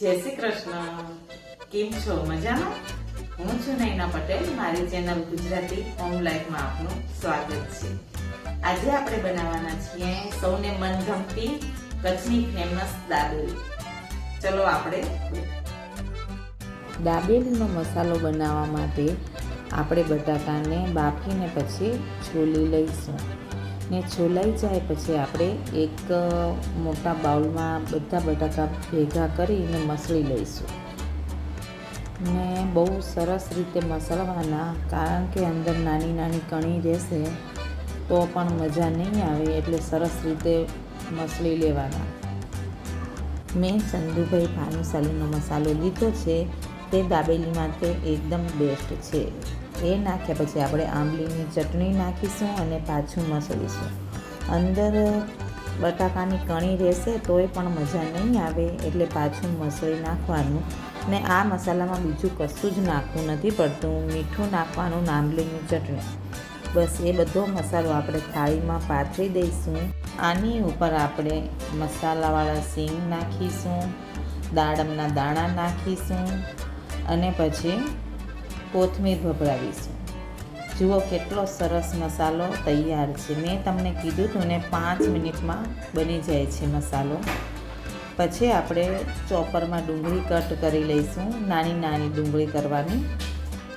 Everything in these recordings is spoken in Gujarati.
જય શ્રી કૃષ્ણ. કેમ છો? મજામાં? હું છું નૈના પટેલ. મારી ચેનલ ગુજરાતી હોમ લાઈફમાં આપનું સ્વાગત છે. આજે આપણે બનાવવાના છીએ સૌને મનગમતી કચ્છની ફેમસ દાબેલી. ચલો આપણે દાબેલીનો મસાલો બનાવવા માટે આપણે બટાટાને બાફીને પછી છોલી લઈશું. ને છોલાઈ જાય પછી આપણે એક મોટા બાઉલમાં બધા બટાકા ભેગા કરીને મસળી લઈશું. ને બહુ સરસ રીતે મસળવાના, કારણ કે અંદર નાની નાની કણી રહેશે, તો પણ મજા નહીં આવે એટલે સરસ રીતે મસળી લેવાના. મેં ચંદુભાઈ ભાનુશાલીનો મસાલો લીધો છે, તે દાબેલી માટે એકદમ બેસ્ટ છે. એ નાખ્યા પછી આપણે આંબલીની ચટણી નાખીશું અને પાછું મસળીશું. અંદર બટાકાની કણી રહેશે તોય પણ મજા નહીં આવે એટલે પાછું મસળી નાખવાનું. ને આ મસાલામાં બીજું કશું જ નાખવું નથી પડતું. મીઠું નાખવાનું આંબલીની ચટણી. બસ એ બધો મસાલો આપણે થાળીમાં પાથરી દઈશું. આની ઉપર આપણે મસાલાવાળા સિંગ નાખીશું. દાડમના દાણા નાખીશું. અને પછી કોથમીર ભભરાવીશું જુઓ કેટલો સરસ મસાલો તૈયાર છે. મેં તમને કીધું હતું ને, પાંચ મિનિટમાં બની જાય છે મસાલો. પછી આપણે ચોપરમાં ડુંગળી કટ કરી લઈશું, નાની નાની ડુંગળી કરવાની.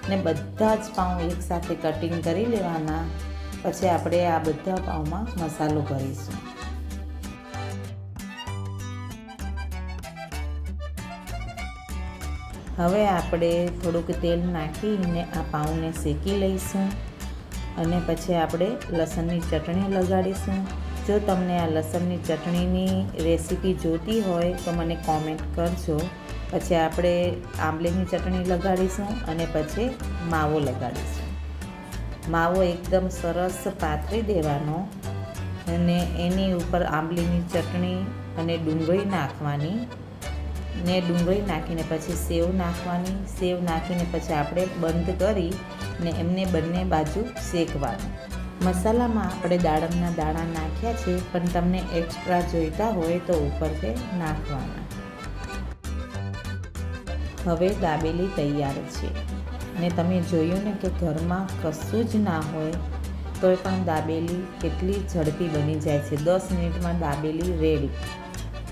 ને બધા જ પાઉં એકસાથે કટિંગ કરી લેવાના. પછી આપણે આ બધા પાઉંમાં મસાલો ભરીશું. હવે આપણે થોડુંક તેલ નાખીને આ પાઉંને શેકી લઈશું અને પછી આપણે લસણની ચટણી લગાડીશું. જો તમને આ લસણની ચટણીની રેસીપી જોતી હોય તો મને કોમેન્ટ કરજો. પછી આપણે આંબલીની ચટણી લગાડીશું અને પછી માવો લગાડીશું. માવો એકદમ સરસ પાથરી દેવાનો અને એની ઉપર આંબલીની ચટણી અને ડુંગળી નાખવાની. ને ડુંગળી નાખીને પછી સેવ નાખવાની, સેવ નાખીને પછી આપણે બંધ કરી ને એમને બંને બાજુ શેકવાનું. મસાલામાં આપણે દાડમના દાણા નાખ્યા છે, પણ તમને એક્સ્ટ્રા જોઈતા હોય તો ઉપરથી નાખવાના. હવે દાબેલી તૈયાર છે. ને તમે જોયું ને કે ઘરમાં કશું જ ના હોય, તોય પણ દાબેલી કેટલી ઝડપી બની જાય છે. દસ મિનિટમાં દાબેલી રેડી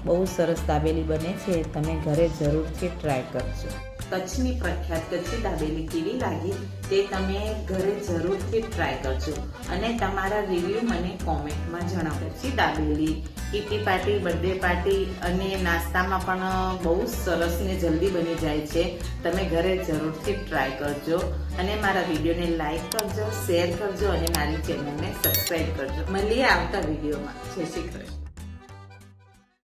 બહુ સરસ દાબેલી બને છે તમે ઘરે જરૂરથી ટ્રાય કરજો. કચ્છની પ્રખ્યાત કચ્છી દાબેલી કેવી લાગી, તે તમે ઘરે જરૂરથી ટ્રાય કરજો. અને તમારા રિવ્યૂ મને કોમેન્ટમાં જણાવો. Kutchi dabeli kitty party birthday party અને નાસ્તામાં પણ બહુ સરસ ને જલ્દી બની જાય છે. તમે ઘરે જરૂરથી ટ્રાય કરજો. અને મારા વિડીયોને લાઈક કરજો શેર કરજો અને મારી ચેનલને સબસ્ક્રાઈબ કરજો. મળીએ આવતા વિડીયોમાં જય શ્રી કૃષ્ણ.